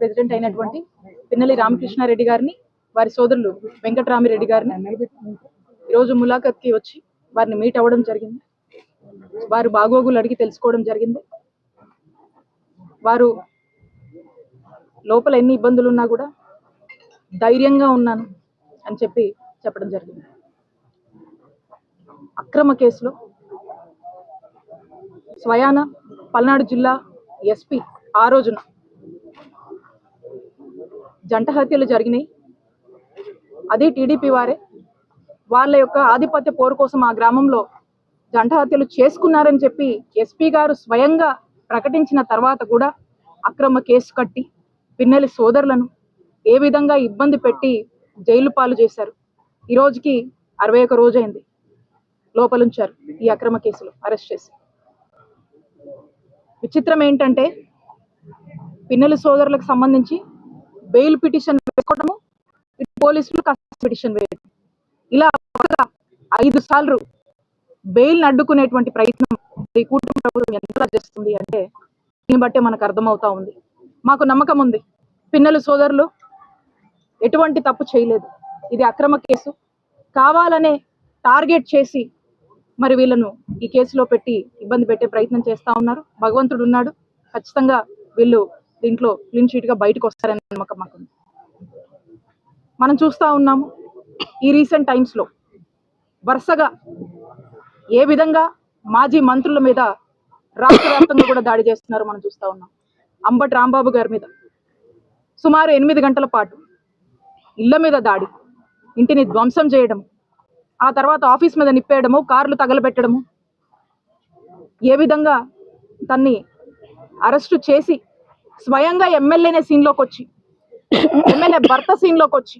President అయినటువంటి పిన్నెలి రామకృష్ణారెడ్డి గారిని వారి సోదరులు వెంకటరామిరెడ్డి గారిని ఈరోజు ములాఖత్కి వచ్చి వారిని మీట్ అవ్వడం జరిగింది. వారు బాగోగులు అడిగి తెలుసుకోవడం జరిగింది. వారు లోపల ఎన్ని ఇబ్బందులు ఉన్నా కూడా ధైర్యంగా ఉన్నాను అని చెప్పి చెప్పడం జరిగింది. అక్రమ కేసులో స్వయాన పల్నాడు జిల్లా ఎస్పీ ఆ రోజున జంట హత్యలు జరిగినాయి. అది టీడీపీ వారే వాళ్ళ యొక్క ఆధిపత్య పోరు కోసం ఆ గ్రామంలో జంట హత్యలు చేసుకున్నారని చెప్పి ఎస్పీ గారు స్వయంగా ప్రకటించిన తర్వాత కూడా అక్రమ కేసు కట్టి పిన్నెలి సోదరులను ఏ విధంగా ఇబ్బంది పెట్టి జైలు పాలు చేశారు. ఈ రోజుకి అరవై ఒక రోజైంది లోపలుంచారు ఈ అక్రమ కేసులో అరెస్ట్ చేసి. విచిత్రం ఏంటంటే పిన్నెల సోదరులకు సంబంధించి బెయిల్ పిటిషన్ వేసుకోవడము ఇటు పోలీసులు కస్టడీ పిటిషన్ వేయడం. ఇలా ఐదు సార్లు బెయిల్ అడ్డుకునేటువంటి ప్రయత్నం ఈ కూటమి ప్రభుత్వం ఎంత చేస్తుంది అంటే దీన్ని బట్టే మనకు అర్థమవుతా ఉంది. మాకు నమ్మకం ఉంది. పిన్నలు సోదరులు ఎటువంటి తప్పు చేయలేదు. ఇది అక్రమ కేసు. కావాలనే టార్గెట్ చేసి మరి వీళ్ళను ఈ కేసులో పెట్టి ఇబ్బంది పెట్టే ప్రయత్నం చేస్తా ఉన్నారు. భగవంతుడు ఉన్నాడు. ఖచ్చితంగా వీళ్ళు దీంట్లో క్లీన్ షీట్గా బయటకు వస్తారని నమ్మకం మాకు మనం చూస్తా ఉన్నాము ఈ రీసెంట్ టైమ్స్లో వరుసగా ఏ విధంగా మాజీ మంత్రుల మీద రాష్ట్ర వ్యాప్తంగా కూడా దాడి చేస్తున్నారు మనం చూస్తా ఉన్నాం. అంబటి రాంబాబు గారి మీద సుమారు ఎనిమిది గంటల పాటు ఇళ్ళ మీద దాడి ఇంటిని ధ్వంసం చేయడం ఆ తర్వాత ఆఫీస్ మీద నిప్పేయడము కార్లు తగలబెట్టడము ఏ విధంగా తన్ని అరెస్టు చేసి స్వయంగా ఎమ్మెల్యేనే సీన్లోకి వచ్చి ఎమ్మెల్యే భర్త సీన్లోకి వచ్చి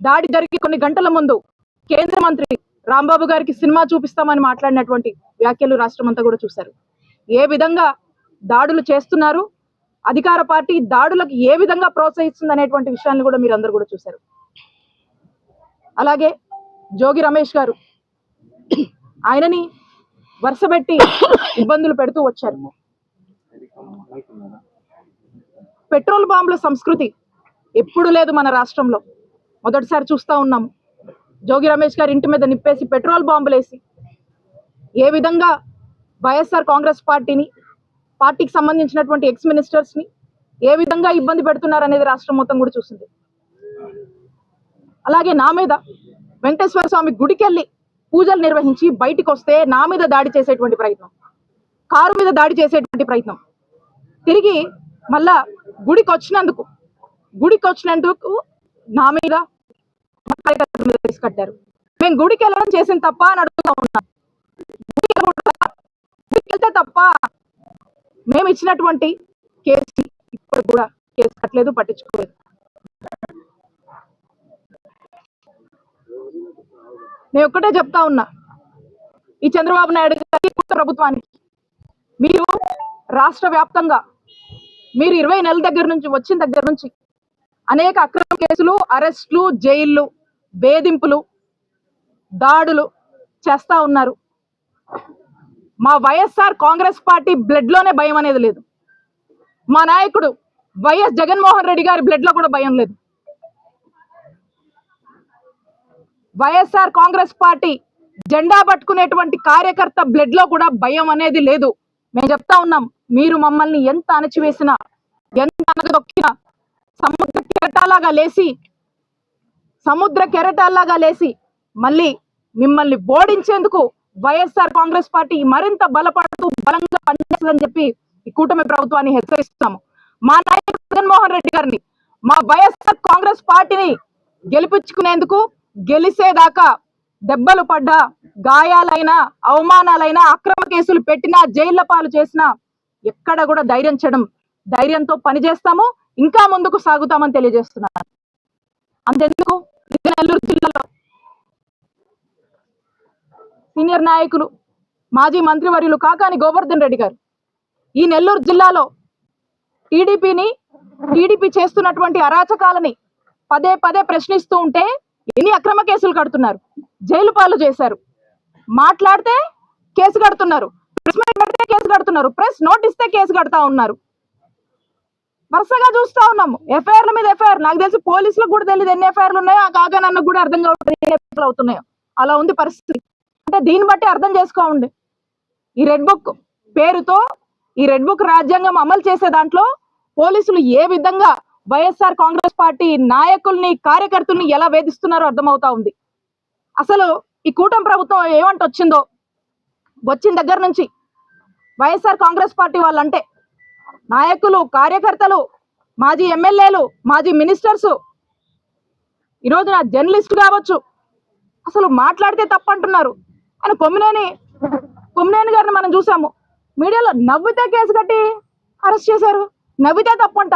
దాడి జరిగి కొన్ని గంటల ముందు కేంద్ర మంత్రి రాంబాబు గారికి సినిమా చూపిస్తామని మాట్లాడినటువంటి వ్యాఖ్యలు రాష్ట్రమంతా కూడా చూశారు. ఏ విధంగా దాడులు చేస్తున్నారు అధికార పార్టీ దాడులకు ఏ విధంగా ప్రోత్సహిస్తుంది అనేటువంటి విషయాన్ని కూడా మీరు అందరు కూడా చూశారు. అలాగే జోగి రమేష్ గారు ఆయనని వరుసబెట్టి ఇబ్బందులు పెడుతూ వచ్చారు. పెట్రోల్ బాంబుల సంస్కృతి ఎప్పుడు లేదు మన రాష్ట్రంలో. మొదటిసారి చూస్తా ఉన్నాము జోగి రమేష్ గారి ఇంటి మీద నిప్పేసి పెట్రోల్ బాంబులేసి ఏ విధంగా వైఎస్ఆర్ కాంగ్రెస్ పార్టీని పార్టీకి సంబంధించినటువంటి ఎక్స్ మినిస్టర్స్ని ఏ విధంగా ఇబ్బంది పెడుతున్నారు అనేది రాష్ట్రం మొత్తం కూడా చూసింది. అలాగే నా మీద వెంకటేశ్వర స్వామి గుడికెళ్ళి పూజలు నిర్వహించి బయటికి వస్తే నా మీద దాడి చేసేటువంటి ప్రయత్నం. కారు మీద దాడి చేసేటువంటి ప్రయత్నం. తిరిగి మళ్ళా గుడికి వచ్చినందుకు గుడికి వచ్చినందుకు నా మీద కేసు కట్టారు. మేము గుడికి వెళ్ళడం చేసిన తప్ప అని అడుగుతా ఉన్నాం. గుడికి వెళ్తే తప్ప మేము ఇచ్చినటువంటి కేసు ఇప్పుడు కూడా కేసు కట్టలేదు పట్టించుకోలేదు. నేను ఒక్కటే చెప్తా ఉన్నా. ఈ చంద్రబాబు నాయుడు గారి కొత్త ప్రభుత్వానికి మీరు రాష్ట్ర వ్యాప్తంగా మీరు ఇరవై నెలల దగ్గర నుంచి వచ్చిన దగ్గర నుంచి అనేక అక్రమ కేసులు అరెస్టులు జైళ్ళు వేధింపులు దాడులు చేస్తా ఉన్నారు. మా వైఎస్ఆర్ కాంగ్రెస్ పార్టీ బ్లడ్లోనే భయం అనేది లేదు. మా నాయకుడు వైఎస్ జగన్మోహన్ రెడ్డి గారి బ్లడ్లో కూడా భయం లేదు. వైఎస్ఆర్ కాంగ్రెస్ పార్టీ జెండా పట్టుకునేటువంటి కార్యకర్త బ్లడ్లో కూడా భయం అనేది లేదు. మేము చెప్తా ఉన్నాం మీరు మమ్మల్ని ఎంత అణచివేసినా ఎంత అనగదొక్కినా సముద్ర కెరటాలాగా లేసి సముద్ర కెరటాల్లాగా లేసి మళ్ళీ మిమ్మల్ని ఓడించేందుకు వైఎస్ఆర్ కాంగ్రెస్ పార్టీ మరింత బలపడుతూ బలంగా పనిచేస్తుందని చెప్పి ఈ కూటమి ప్రభుత్వాన్ని హెచ్చరిస్తున్నాము. మా నాయకుడు జగన్మోహన్ రెడ్డి గారిని మా వైఎస్ఆర్ కాంగ్రెస్ పార్టీని గెలిపించుకునేందుకు గెలిసేదాకా దెబ్బలు పడ్డా గాయాలైనా అవమానాలైనా అక్రమ కేసులు పెట్టినా జైళ్ళ పాలు చేసినా ఎక్కడ కూడా ధైర్యం చేయడం ధైర్యంతో పనిచేస్తాము ఇంకా ముందుకు సాగుతామని తెలియజేస్తున్నాను అంతెందుకు? నెల్లూరు జిల్లాలో సీనియర్ నాయకులు మాజీ మంత్రివర్యులు కాకాని గోవర్ధన్ రెడ్డి గారు. ఈ నెల్లూరు జిల్లాలో టీడీపీని టీడీపీ చేస్తున్నటువంటి అరాచకాలని పదే పదే ప్రశ్నిస్తూ ఉంటే ఎన్ని అక్రమ కేసులు కడుతున్నారు. జైలు పాలు చేశారు. మాట్లాడితే కేసు కడుతున్నారు. ప్రెస్ పెడితే కేసు కడుతున్నారు. ప్రెస్ నోట్ ఇస్తే కేసు కడతా ఉన్నారు. వరుసగా చూస్తా ఉన్నాము. ఎఫ్ఐఆర్ల మీద ఎఫ్ఐఆర్. నాకు తెలిసి పోలీసులకు కూడా తెలియదు ఎన్ని ఎఫ్ఐఆర్లు ఉన్నాయో. ఆ కాగా నన్ను కూడా అర్థం కావట్లేదు అవుతున్నాయో. అలా ఉంది పరిస్థితి. అంటే దీన్ని బట్టి అర్థం చేసుకోండి ఈ రెడ్ బుక్ పేరుతో ఈ రెడ్ బుక్ రాజ్యాంగం అమలు చేసే దాంట్లో పోలీసులు ఏ విధంగా వైఎస్ఆర్ కాంగ్రెస్ పార్టీ నాయకుల్ని కార్యకర్తల్ని ఎలా వేధిస్తున్నారో అర్థమవుతా ఉంది. అసలు ఈ కూటమి ప్రభుత్వం ఏమంట వచ్చిందో వచ్చిన దగ్గర నుంచి వైఎస్ఆర్ కాంగ్రెస్ పార్టీ వాళ్ళంటే నాయకులు కార్యకర్తలు మాజీ ఎమ్మెల్యేలు మాజీ మినిస్టర్స్ ఈరోజు నా జర్నలిస్ట్ కావచ్చు అసలు మాట్లాడితే తప్పంటున్నారు. అని కొమ్మినేని కొమ్మినేని గారిని మనం చూసాము. మీడియాలో నవ్వితే కేసు కట్టి అరెస్ట్ చేశారు. నవ్వితే తప్పంట.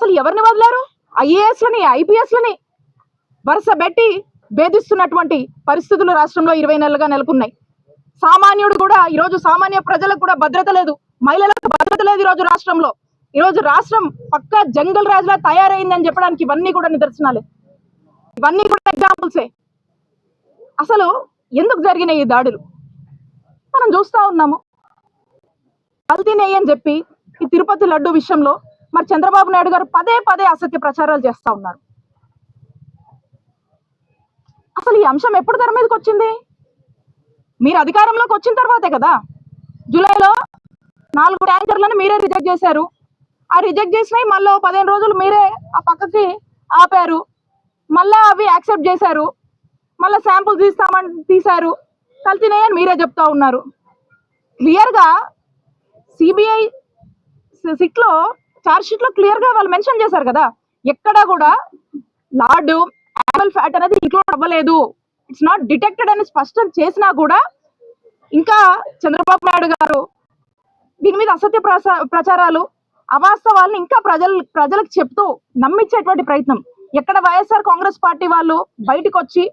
అసలు ఎవరిని వదిలారు? ఐఏఎస్లని ఐపీఎస్లని? వరుస పెట్టి భేదిస్తున్నటువంటి పరిస్థితులు రాష్ట్రంలో ఇరవై నెలలుగా నెలకొన్నాయి. సామాన్యుడు కూడా ఈరోజు సామాన్య ప్రజలకు కూడా భద్రత లేదు. మహిళలకు భద్రత లేదు ఈరోజు రాష్ట్రంలో. ఈరోజు రాష్ట్రం పక్క జంగల్ రాజులా తయారైందని చెప్పడానికి ఇవన్నీ కూడా నిదర్శనాలే. ఇవన్నీ కూడా ఎగ్జాంపుల్సే. అసలు ఎందుకు జరిగినాయి ఈ దాడులు? మనం చూస్తా ఉన్నాము. కల్తీనేయని అని చెప్పి ఈ తిరుపతి లడ్డు విషయంలో మరి చంద్రబాబు నాయుడు గారు పదే పదే అసత్య ప్రచారాలు చేస్తా ఉన్నారు. అసలు ఈ అంశం ఎప్పుడు తెర మీదకి వచ్చింది? మీరు అధికారంలోకి వచ్చిన తర్వాతే కదా? జూలైలో నాలుగు ట్యాంకర్లను మీరే రిజెక్ట్ చేశారు. ఆ రిజెక్ట్ చేసినవి మళ్ళీ పదిహేను రోజులు మీరే ఆ పక్కకి ఆపారు. మళ్ళీ అవి యాక్సెప్ట్ చేశారు. మళ్ళీ శాంపుల్ తీస్తామని తీశారు. కల్తీనాయని మీరే చెప్తా ఉన్నారు. క్లియర్గా సిబిఐ సిట్లో షీట్లో క్లియర్గా వాళ్ళు మెన్షన్ చేశారు కదా ఎక్కడ కూడా లార్డ్ యానిమల్ ఫ్యాట్ అనేది ఇంక్లూడ్ అవ్వలేదు. ఇట్స్ నాట్ డిటెక్టెడ్ అని స్పష్టం చేసినా కూడా ఇంకా చంద్రబాబు నాయుడు గారు దీని మీద అసత్య ప్రచారాలు అవాస్తవాలను ఇంకా ప్రజలు ప్రజలకు చెప్తూ నమ్మించేటువంటి ప్రయత్నం. ఎక్కడ వైఎస్ఆర్ కాంగ్రెస్ పార్టీ వాళ్ళు బయటకు వచ్చి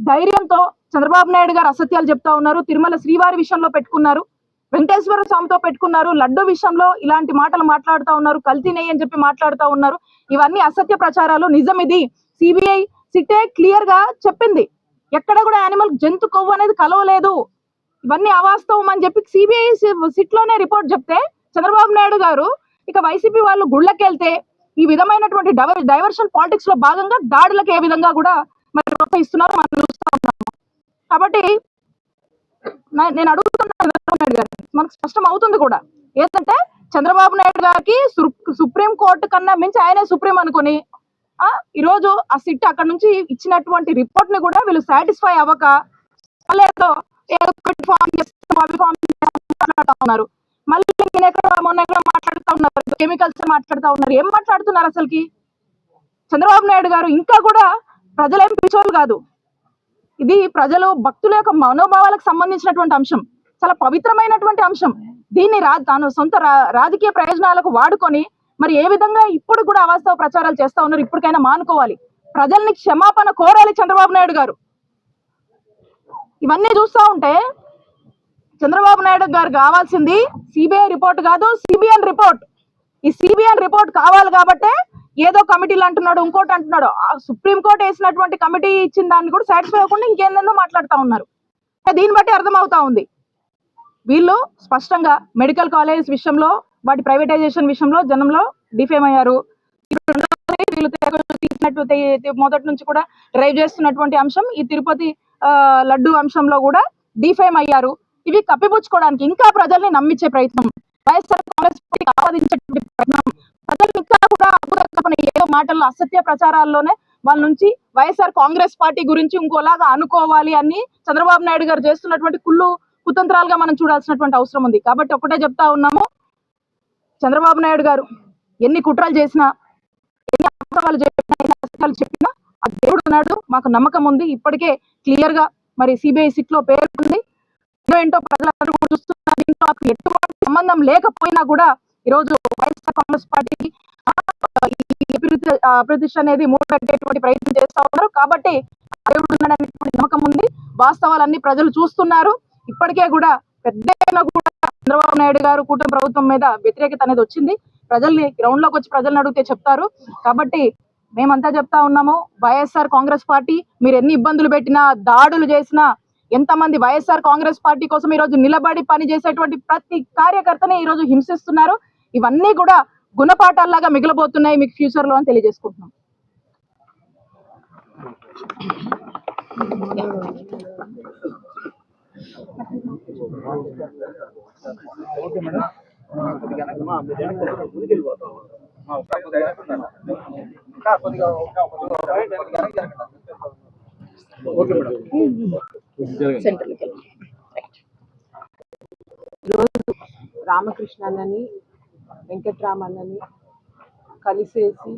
ధైర్యంతో చంద్రబాబు నాయుడు గారు అసత్యాలు చెప్తా ఉన్నారు తిరుమల శ్రీవారి విషయంలో పెట్టుకున్నారు. వెంకటేశ్వర స్వామితో పెట్టుకున్నారు. లడ్డు విషయంలో ఇలాంటి మాటలు మాట్లాడుతూ ఉన్నారు. కల్తీ నెయ్యి అని చెప్పి మాట్లాడుతూ ఉన్నారు. ఇవన్నీ అసత్య ప్రచారాలు. నిజం ఇది సిబిఐ సిటే క్లియర్గా చెప్పింది. ఎక్కడ కూడా యానిమల్ జంతు కొవ్వు అనేది కలవలేదు. ఇవన్నీ అవాస్తవం అని చెప్పి సిబిఐ సిట్లోనే రిపోర్ట్ చెప్తే చంద్రబాబు నాయుడు గారు ఇక వైసీపీ వాళ్ళు గుళ్ళకెళ్తే ఈ విధమైనటువంటి డైవర్ డైవర్షన్ పాలిటిక్స్లో భాగంగా దాడులకు ఏ విధంగా కూడా మరి ప్రోత్సహిస్తున్నారు మనం చూస్తా ఉన్నాము. కాబట్టి నేను అడుగుతున్నాను మనకు స్పష్టం అవుతుంది కూడా. ఏంటంటే చంద్రబాబు నాయుడు గారికి సు- సుప్రీం కోర్టు కన్నా మించి ఆయనే సుప్రీం అనుకుని ఆ ఈ రోజు ఆ సిట్ అక్కడ నుంచి ఇచ్చినటువంటి రిపోర్ట్ని కూడా వీళ్ళు సాటిస్ఫై అవ్వక లేదో ఏదో ఫామ్ అవి ఫామ్ మాట్లాడుతూ ఉన్నారు మళ్ళీ నేను ఎక్కడ మొన్న ఎక్కడ మాట్లాడుతూ ఉన్నారు కెమికల్స్ మాట్లాడుతూ ఉన్నారు ఏం మాట్లాడుతున్నారు అసలుకి? చంద్రబాబు నాయుడు గారు ఇంకా కూడా ప్రజలేం పిచ్చోళ్ళు కాదు. ఇది ప్రజలు భక్తుల యొక్క మనోభావాలకు సంబంధించినటువంటి అంశం. చాలా పవిత్రమైనటువంటి అంశం. దీన్ని రా తాను సొంత రాజకీయ ప్రయోజనాలకు వాడుకొని మరి ఏ విధంగా ఇప్పుడు కూడా అవాస్తవ ప్రచారాలు చేస్తా ఉన్నారు ఇప్పటికైనా మానుకోవాలి. ప్రజల్ని క్షమాపణ కోరాలి చంద్రబాబు నాయుడు గారు. ఇవన్నీ చూస్తా ఉంటే చంద్రబాబు నాయుడు గారు కావాల్సింది సిబిఐ రిపోర్ట్ కాదు సిబిఎన్ రిపోర్ట్. ఈ సిబిఎన్ రిపోర్ట్ కావాలి కాబట్టే ఏదో కమిటీలు అంటున్నాడు ఇంకోటి అంటున్నాడు. ఆ సుప్రీం కోర్టు వేసినటువంటి కమిటీ ఇచ్చిన దాన్ని కూడా సాటిస్ఫై అవ్వకుండా ఇంకేందో మాట్లాడుతూ ఉన్నారు. దీన్ని బట్టి అర్థమవుతా ఉంది. వీళ్ళు స్పష్టంగా మెడికల్ కాలేజ్ విషయంలో వాటి ప్రైవేటైజేషన్ విషయంలో జనంలో డిఫేమ్ అయ్యారు. వీళ్ళు తీసినట్టు మొదటి నుంచి కూడా డ్రైవ్ చేస్తున్నటువంటి అంశం ఈ తిరుపతి ఆ, లడ్డు అంశంలో కూడా డిఫేమ్ అయ్యారు. ఇవి కప్పిపుచ్చుకోవడానికి ఇంకా ప్రజల్ని నమ్మించే ప్రయత్నం. వైఎస్ఆర్ కాంగ్రెస్ పార్టీ ఆపాదించేటువంటి ప్రయత్నం. ప్రజలు ఇంకా కూడా ఏదో మాటల్లో అసత్య ప్రచారాల్లోనే వాళ్ళ నుంచి వైఎస్ఆర్ కాంగ్రెస్ పార్టీ గురించి ఇంకోలాగా అనుకోవాలి అని చంద్రబాబు నాయుడు గారు చేస్తున్నటువంటి కుళ్ళు కుతంత్రాలుగా మనం చూడాల్సినటువంటి అవసరం ఉంది. కాబట్టి ఒకటే చెప్తా ఉన్నాము. చంద్రబాబు నాయుడు గారు ఎన్ని కుట్రలు చేసినా ఎన్ని అవసరాలు చెప్పినా ఎన్ని చెప్పినా ఆ దేవుడు ఉన్నాడు. మాకు నమ్మకం ఉంది. ఇప్పటికే క్లియర్గా మరి సిబిఐ సిట్లో పేర్కొంది ఏంటో ప్రజలందరూ చూస్తున్నారు. దీంతో మాకు ఎటువంటి సంబంధం లేకపోయినా కూడా ఈరోజు వైఎస్ఆర్ కాంగ్రెస్ పార్టీకి ఆ, అభివృద్ధి ఆ, అభివృద్ధి అనేది ప్రయత్నం చేస్తా ఉన్నారు. కాబట్టి దేవుడు ఉన్నాడనేటువంటి నమ్మకం ఉంది. వాస్తవాలన్నీ ప్రజలు చూస్తున్నారు. ఇప్పటికే కూడా పెద్ద కూడా చంద్రబాబు నాయుడు గారు కూటమి ప్రభుత్వం మీద వ్యతిరేకత అనేది వచ్చింది. ప్రజల్ని గ్రౌండ్లోకి వచ్చి ప్రజల్ని అడిగితే చెప్తారు. కాబట్టి మేమంతా చెప్తా ఉన్నాము వైఎస్ఆర్ కాంగ్రెస్ పార్టీ మీరు ఎన్ని ఇబ్బందులు పెట్టినా దాడులు చేసినా ఎంతమంది వైఎస్ఆర్ కాంగ్రెస్ పార్టీ కోసం ఈ రోజు నిలబడి పని చేసేటువంటి ప్రతి కార్యకర్తని ఈ రోజు హింసిస్తున్నారు. ఇవన్నీ కూడా గుణపాఠాల్లాగా మిగిలిపోతున్నాయి మీకు ఫ్యూచర్లో అని తెలియజేసుకుంటున్నాం. సెంటర్కి వెళ్ళి ఈరోజు రామకృష్ణన్నని వెంకట్రామన్నని కలిసేసి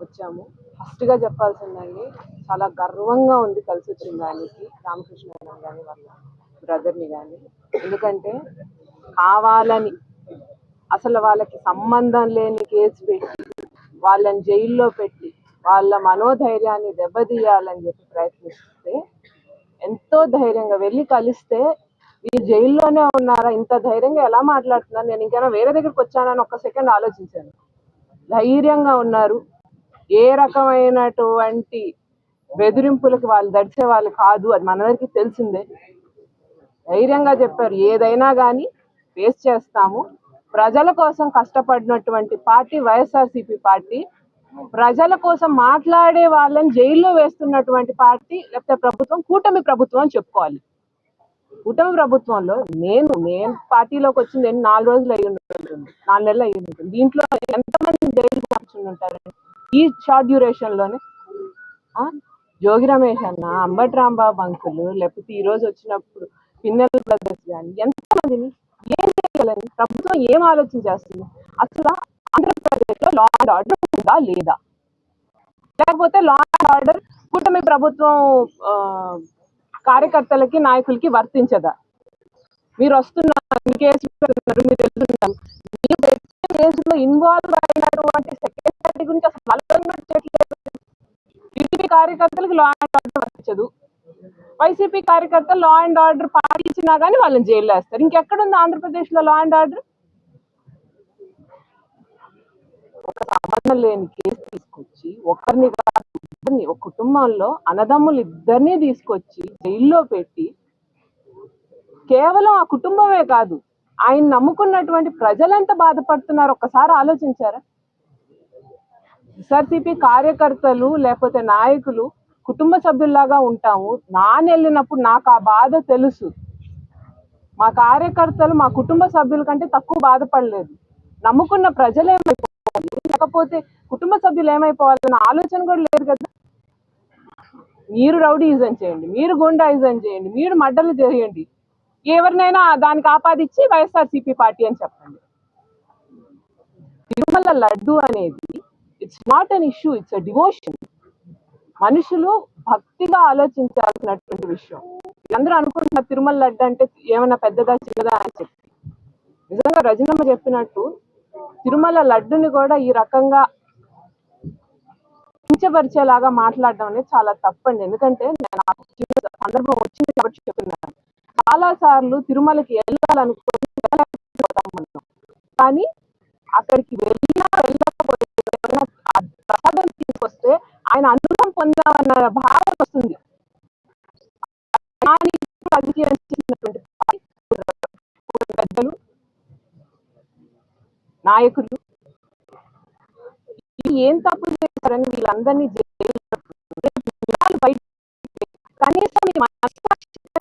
వచ్చాము. ఫస్ట్గా చెప్పాల్సిందండి చాలా గర్వంగా ఉంది కలిసి వచ్చిన దానికి రామకృష్ణ అన్న వల్ల బ్రదర్ని కానీ ఎందుకంటే కావాలని అసలు వాళ్ళకి సంబంధం లేని కేసు పెట్టి వాళ్ళని జైల్లో పెట్టి వాళ్ళ మనోధైర్యాన్ని దెబ్బతీయాలని చెప్పి ప్రయత్నిస్తే ఎంతో ధైర్యంగా వెళ్ళి కలిస్తే వీళ్ళు జైల్లోనే ఉన్నారా? ఇంత ధైర్యంగా ఎలా మాట్లాడుతున్నారు? నేను ఇంకైనా వేరే దగ్గరికి వచ్చానని ఒక్క సెకండ్ ఆలోచించాను. ధైర్యంగా ఉన్నారు. ఏ రకమైనటువంటి బెదిరింపులకి వాళ్ళు దడిచే వాళ్ళు కాదు. అది మనందరికీ తెలిసిందే. ధైర్యంగా చెప్పారు. ఏదైనా కానీ ఫేస్ చేస్తాము. ప్రజల కోసం కష్టపడినటువంటి పార్టీ వైఎస్ఆర్సీపీ పార్టీ ప్రజల కోసం మాట్లాడే వాళ్ళని జైల్లో వేస్తున్నటువంటి పార్టీ లేకపోతే ప్రభుత్వం కూటమి ప్రభుత్వం అని చెప్పుకోవాలి. కూటమి ప్రభుత్వంలో నేను నేను పార్టీలోకి వచ్చింది నాలుగు రోజులు అయ్యి ఉంటుంది. నాలుగు నెలలు అయ్యి ఉంటుంది. దీంట్లో ఎంతమంది జైలుకు పంపించి ఉంటారు? ఈ షార్ట్ డ్యూరేషన్లోనే జోగి రమేష్ అన్న అంబటి రాంబాబు అంకులు లేకపోతే ఈ రోజు వచ్చినప్పుడు పిన్నెల బ్రదర్స్ కానీ ఎంతమందిని ఏం చేయాలని ప్రభుత్వం ఏం ఆలోచన చేస్తుంది? అసలు ఆంధ్రప్రదేశ్లో లా అండ్ ఆర్డర్ ఉందా లేదా? లేకపోతే లా అండ్ ఆర్డర్ కూటమి ప్రభుత్వం ఆ, కార్యకర్తలకి నాయకులకి వర్తించదా? మీరు వస్తున్నారు మీ కేసు పెడుతున్నారు మీరు వెళ్తున్నారు. మీరు పెట్టే కేసులో ఇన్వాల్వ్ అయినటువంటి సెక్రటరీ గురించి అసలు అలర్ట్మెంట్ చేయట్లేదు టీడీపీ కార్యకర్తలకు లా అండ్ ఆర్డర్ వర్తించదు. వైసీపీ కార్యకర్తలు లా అండ్ ఆర్డర్ పాటించినా కానీ వాళ్ళని జైల్లో వేస్తారు. ఇంకెక్కడుంది ఆంధ్రప్రదేశ్లో లా అండ్ ఆర్డర్ ఒక సంబంధం లేని కేసు తీసుకొచ్చి ఒకరిని ఇద్దరిని ఒక కుటుంబంలో అన్నదమ్ములు ఇద్దరిని తీసుకొచ్చి జైల్లో పెట్టి కేవలం ఆ కుటుంబమే కాదు ఆయన నమ్ముకున్నటువంటి ప్రజలెంత బాధపడుతున్నారు? ఒక్కసారి ఆలోచించారా? ఎస్ఆర్సీపీ కార్యకర్తలు లేకపోతే నాయకులు కుటుంబ సభ్యుల్లాగా ఉంటాము. నాన్న వెళ్ళినప్పుడు నాకు ఆ బాధ తెలుసు. మా కార్యకర్తలు మా కుటుంబ సభ్యుల కంటే తక్కువ బాధపడలేదు. నమ్ముకున్న ప్రజలు ఏమైపోవాలి? లేకపోతే కుటుంబ సభ్యులు ఏమైపోవాలన్న ఆలోచన కూడా లేదు కదా. మీరు రౌడీజం చేయండి. మీరు గుండాయిజం చేయండి. మీరు మడ్డలు చేయండి ఎవరినైనా దానికి ఆపాదిచ్చి వైఎస్ఆర్సీపీ పార్టీ అని చెప్పండి. తిరుమల లడ్డు అనేది it's not an issue it's a devotion మనుషులు భక్తిగా ఆలోచించాల్సినటువంటి విషయం. అందరూ అనుకుంటున్నారు తిరుమల లడ్డు అంటే ఏమైనా పెద్దదా చిన్నదా అని చెప్పి. నిజంగా రజనమ్మ చెప్పినట్టు తిరుమల లడ్డుని కూడా ఈ రకంగా కించపరిచేలాగా మాట్లాడడం అనేది చాలా తప్పండి. ఎందుకంటే నేను ఆ చిన్న సందర్భం వచ్చింది కాబట్టి చెప్తున్నాను. చాలా సార్లు తిరుమలకి వెళ్ళాలనుకుని కానీ అక్కడికి వెళ్ళి పొందామన్న భావన వస్తుంది. కానీ చేసినటువంటి పెద్దలు నాయకులు ఏం తప్పు చేశారని వీళ్ళందరినీ బయట కనీసం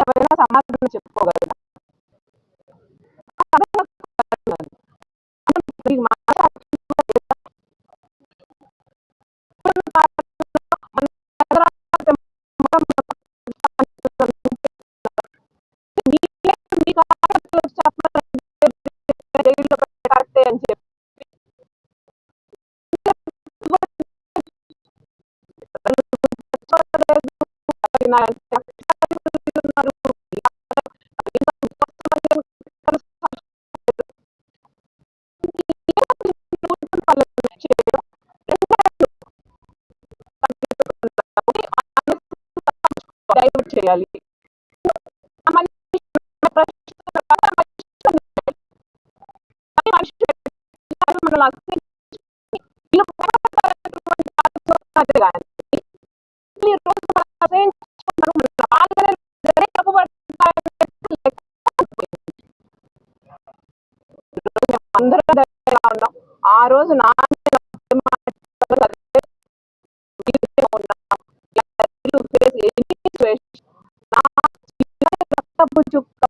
ఎవరైనా సమాధానం చెప్పుకోగలరు? చేయాలి ఆ మనిషి మనల్ని చివరి చుక్క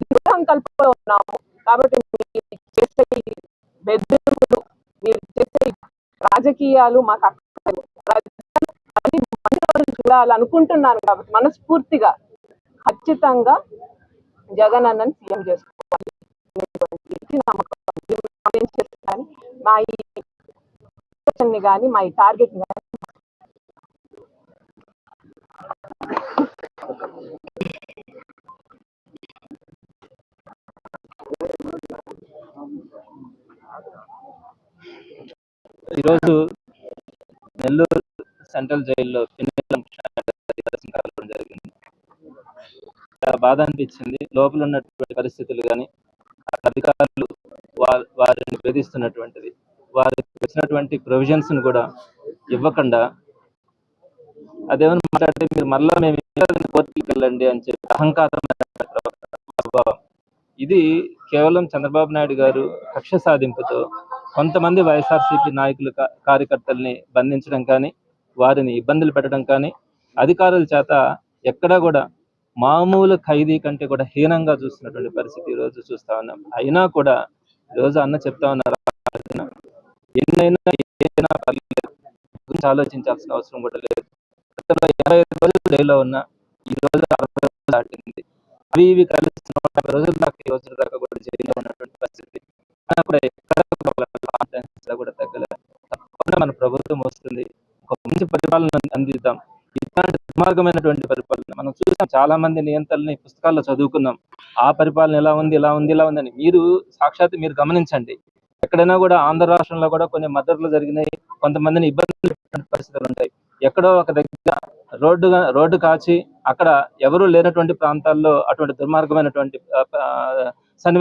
దృఢ సంకల్పంలో ఉన్నాము. కాబట్టి మీరు చేసే బెదిరింపులు మీరు చేసే రాజకీయాలు మాకు చూడాలనుకుంటున్నాను కాబట్టి మనస్ఫూర్తిగా ఖచ్చితంగా జగన్ అన్నని సీఎం చేసుకోవాలి. మా ఈ కానీ మా ఈ టార్గెట్ కానీ ఈరోజు నెల్లూరు సెంట్రల్ జైల్లో జరిగింది. చాలా బాధ అనిపించింది. లోపల ఉన్నటువంటి పరిస్థితులు కానీ అధికారులు వారిని వేధిస్తున్నటువంటిది వారికి వచ్చినటువంటి ప్రొవిజన్స్ కూడా ఇవ్వకుండా అదేమని మాట్లాడితే మీరు మళ్ళా మేము కోర్టుకి వెళ్ళండి అని చెప్పి అహంకారమైన ఇది కేవలం చంద్రబాబు నాయుడు గారు కక్ష సాధింపుతో కొంతమంది వైఎస్ఆర్సీపీ నాయకులు కార్యకర్తల్ని బంధించడం కానీ వారిని ఇబ్బందులు పెట్టడం కానీ అధికారుల చేత ఎక్కడా కూడా మామూలు ఖైదీ కంటే కూడా హీనంగా చూస్తున్నటువంటి పరిస్థితి ఈరోజు రోజు చూస్తా ఉన్నాం. అయినా కూడా ఈ రోజు అన్న చెప్తా ఉన్నారు? ఎన్నైనా ఏదైనా గురించి ఆలోచించాల్సిన అవసరం కూడా లేదు. గతంలో ఇరవై ఐదు రోజులు జైల్లో ఉన్న ఈ రోజు అరవై రోజులు దాటింది. అవి ఇవి కలిసి నూట యాభై రోజుల దాకా ఈ రోజుల దాకా కూడా జైల్లో ఉన్నటువంటి పరిస్థితి. అక్కడ ఎక్కడ కూడా వాళ్ళ కాన్ఫిడెన్స్లో కూడా తగ్గలేదు తప్పకుండా మన ప్రభుత్వం వస్తుంది ఒక మంచి పరిపాలన అందిద్దాం. ఇట్లాంటి దుర్మార్గమైనటువంటి పరిపాలన. మనం చూసాం చాలా మంది నియంత్రణని పుస్తకాల్లో చదువుకున్నాం. ఆ పరిపాలన ఎలా ఉంది ఇలా ఉంది ఇలా ఉందని. మీరు సాక్షాత్ మీరు గమనించండి. ఎక్కడైనా కూడా ఆంధ్ర రాష్ట్రంలో కూడా కొన్ని మద్దతులు జరిగినాయి. కొంతమందిని ఇబ్బందులు పరిస్థితులు ఉంటాయి. ఎక్కడో ఒక దగ్గర రోడ్డు రోడ్డు కాచి అక్కడ ఎవరు లేనటువంటి ప్రాంతాల్లో అటువంటి దుర్మార్గమైనటువంటి సన్నివేశం